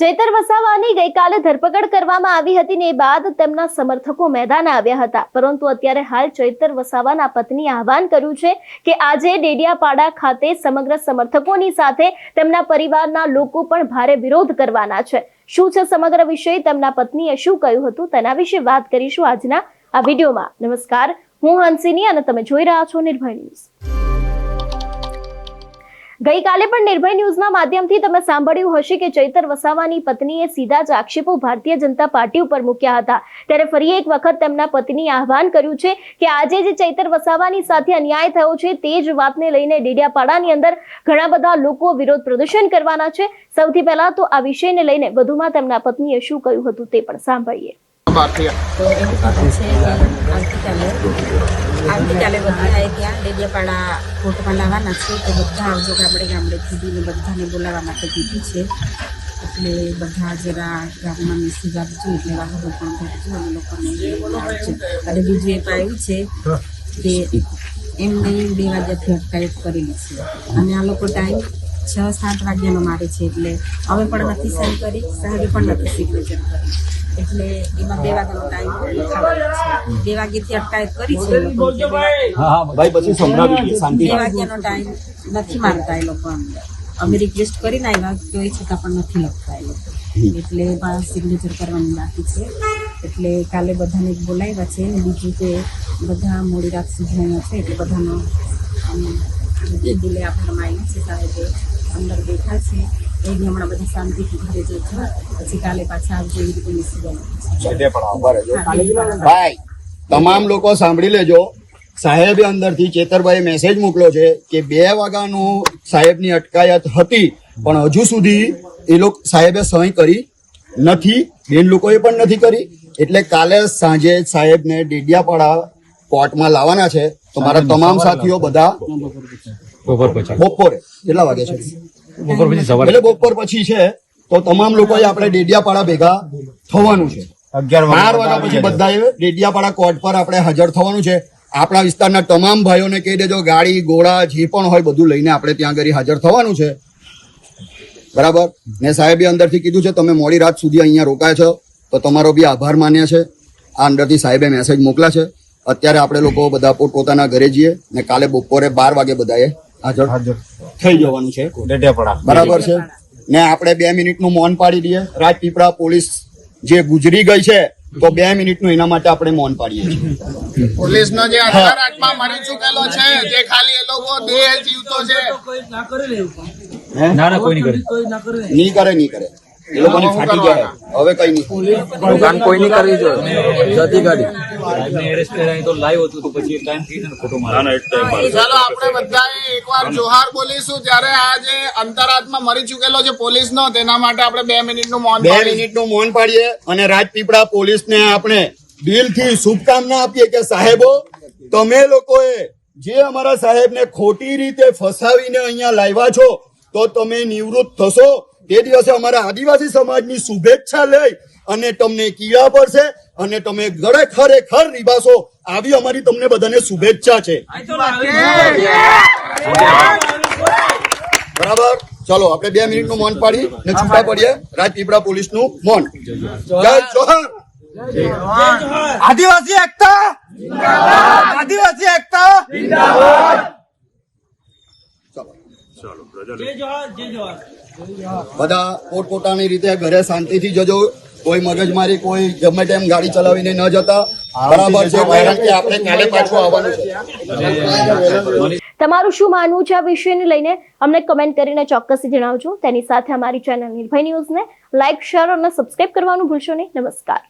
ચૈતર વસાવાની ગઈકાલે ધરપકડ કરવામાં આવી હતી ને બાદ તેમના સમર્થકો મેદાન આવ્યા હતા. પરંતુ અત્યારે હાલ ચૈતર વસાવાના પત્ની આહવાન કર્યું છે કે આજે ડેડિયાપાડા ખાતે સમગ્ર સમર્થકોની સાથે તેમના પરિવારના લોકો પણ ભારે વિરોધ કરવાના છે. શું છે સમગ્ર વિષય? તેમના પત્નીએ શું કહ્યું હતું? તેના વિશે વાત કરીશું આજના આ વિડીયોમાં. નમસ્કાર. હું હંસિની અને તમે જોઈ રહ્યા છો નિર્ભય ન્યૂઝ. ગઈકાલે પણ નિર્ભય ન્યૂઝના માધ્યમથી તમે સાંભળ્યું હશે કે ચૈતર વસાવાની પત્નીએ સીધા જ આક્ષેપો ભારતીય જનતા પાર્ટી ઉપર મૂક્યા હતા. ત્યારે ફરી એક વખત તેમના પત્નીએ આહવાન કર્યું છે કે આજે જે ચૈતર વસાવાની સાથે અન્યાય થયો છે તે જ વાતને લઈને ડેડિયાપાડાની અંદર ઘણા બધા લોકો વિરોધ પ્રદર્શન કરવાના છે. સૌથી પહેલા તો આ વિષયને લઈને વધુમાં તેમના પત્નીએ શું કહ્યું હતું તે પણ સાંભળીએ. આવતીકાલે બધા ત્યાં. ડેડિયાપાડા કોર્ટમાં લાવવાના છે તો બધા આવજો ગામડે ગામડે કીધીને બધાને બોલાવવા માટે કીધું છે. એટલે બધા જરા ગામમાં મેસેજ આપજો એટલે વાહનો પણ ભરજો અને લોકોને અને બીજું એક આવ્યું છે કે એમને બે વાગ્યાથી અટકાયત કરેલી છે. અને આ લોકો ટાઈમ છ સાત વાગ્યાનો મારે છે એટલે અમે પણ નથી સહી કરી સાહેબે પણ નથી સિગ્નેચર કરી. એટલે એમાં બે વાગ્યાનો ટાઈમ છે. બે વાગ્યાથી અટકાયત કરી છે બે વાગ્યાનો ટાઈમ નથી મારતા એ લોકો અંદર. અમે રિક્વેસ્ટ કરીને આવ્યા તો એ છતાં પણ નથી લખતા એ લોકો. એટલે એમાં સિગ્નેચર કરવાની બાકી છે. એટલે કાલે બધાને બોલાવ્યા છે અને બીજું કે બધા મોડી રાત સુધી અહીંયા છે એટલે બધાનો દિલે આભારમાં આવ્યું છે સાહેબે અંદર બેઠા છે. એ હમણાં બધા શાંતિથી ઘરે જજો પછી કાલે પાછા આવજો એવી રીતે મેસેજ ભાઈ તમામ લોકો સાંભળી લેજો. સાહેબે અંદરથી ચેતરભાઈ મેસેજ મોકલ્યો છે કે બે વાગ્યાનું સાહેબની અટકાયત હતી પણ હજુ સુધી એ લોકો સાહેબે સહી કરી નથી બેન લોકોએ પણ નથી કરી. એટલે કાલે સાંજે સાહેબને ડેડિયાપાડા કોર્ટમાં લાવવાના છે. તો મારા તમામ સાથીઓ બધા બપોર પછી. બપોરે. કેટલા વાગે છે? બપોર પછી સવારે. એટલે બપોર પછી છે તો તમામ લોકોએ આપણે ડેડિયાપાડા ભેગા થવાનું છે. બાર વાગ્યા પછી બધાએ ડેડિયાપાડા કોર્ટ પર આપણે હાજર થવાનું છે. આપણા વિસ્તારના તમામ ભાઈઓને કહી દેજો ગાડી ગોળા જે પણ હોય બધું લઈને આપણે ત્યાં આગળ હાજર થવાનું છે. બરાબર? ને સાહેબે અંદરથી કીધું છે તમે મોડી રાત સુધી અહીંયા રોકાયા છો તો તમારો બી આભાર માન્ય છે. આ અંદરથી સાહેબે મેસેજ મોકલા છે. અત્યારે આપણે લોકો બધા પોતપોતાના ઘરે જઈએ ને કાલે બપોરે બાર વાગે બધાએ હાજર. થઈ જવાનું છે. બરાબર છે. ને આપણે બે મિનિટનું મૌન પાડી દઈએ. રાજપીપળા પોલીસ જે ગુજરી ગઈ છે તો બે મિનિટનું એના માટે આપણે મૌન પાડીએ છીએ. પોલીસનો જે અંતરાત્મા મરી ચૂકેલો છે જે ખાલી એ લોકો દેહ જીવતો છે. ના ના કોઈ નહીં કરે. નહીં કરે નહીં કરે. એ લોકોની ફાટી જાય હવે કઈ નહીં. કોઈ નહીં કરવી જોઈએ. જતી ગાડી. સાહેબને arrest કર્યા તો લાઈવ હતું તો પછી ટાઈમ થઈ ને ફોટો મારા ચાલો આપણે બધાએ એકવાર જોહાર બોલીશું. ત્યારે આ જે અંતરાત્મા મરી ચૂકેલો છે પોલીસનો તેના માટે આપણે બે મિનિટનું મૌન બે મિનિટનું મૌન પાડીએ અને રાજપીપળા પોલીસને આપણે દિલથી શુભકામના આપીએ કે સાહેબો તમે લોકોએ જે અમારા સાહેબને ખોટી રીતે ફસાવીને અહીંયા લાવ્યા છો તો તમે નિવૃત્ત થશો. તે દિવસે અમારા આદિવાસી સમાજની શુભેચ્છા લઈ અને તમને કીડા પડશે. અને તમે ગળે ખરેખર નિભાશો આવી અમારી તમને બધાને શુભેચ્છા છે. બરાબર? ચલો, આપણે બે મિનિટનું મૌન પાડી ને છૂટા પડીએ. રાજપીપળા પોલીસનું મૌન. જય જોહર. આદિવાસી એકતા. આદિવાસી એકતા. બધા પોતપોતાની રીતે ઘરે શાંતિથી જજો. કોઈ મગજમારી કોઈ ગમે તેમ ગાડી ચલાવીને ન જતા. બરાબર છે કારણ કે આપણે કાલે પાછું આવવાનું છે. તમારું શું માનવું છે આ વિષયને લઈને? અમને કમેન્ટ કરીને ચોક્કસથી જણાવજો. તેની સાથે અમારી ચેનલ નિર્ભય ન્યૂઝને લાઇક શેર અને સબસ્ક્રાઇબ કરવાનું ભૂલશો નહીં. નમસ્કાર.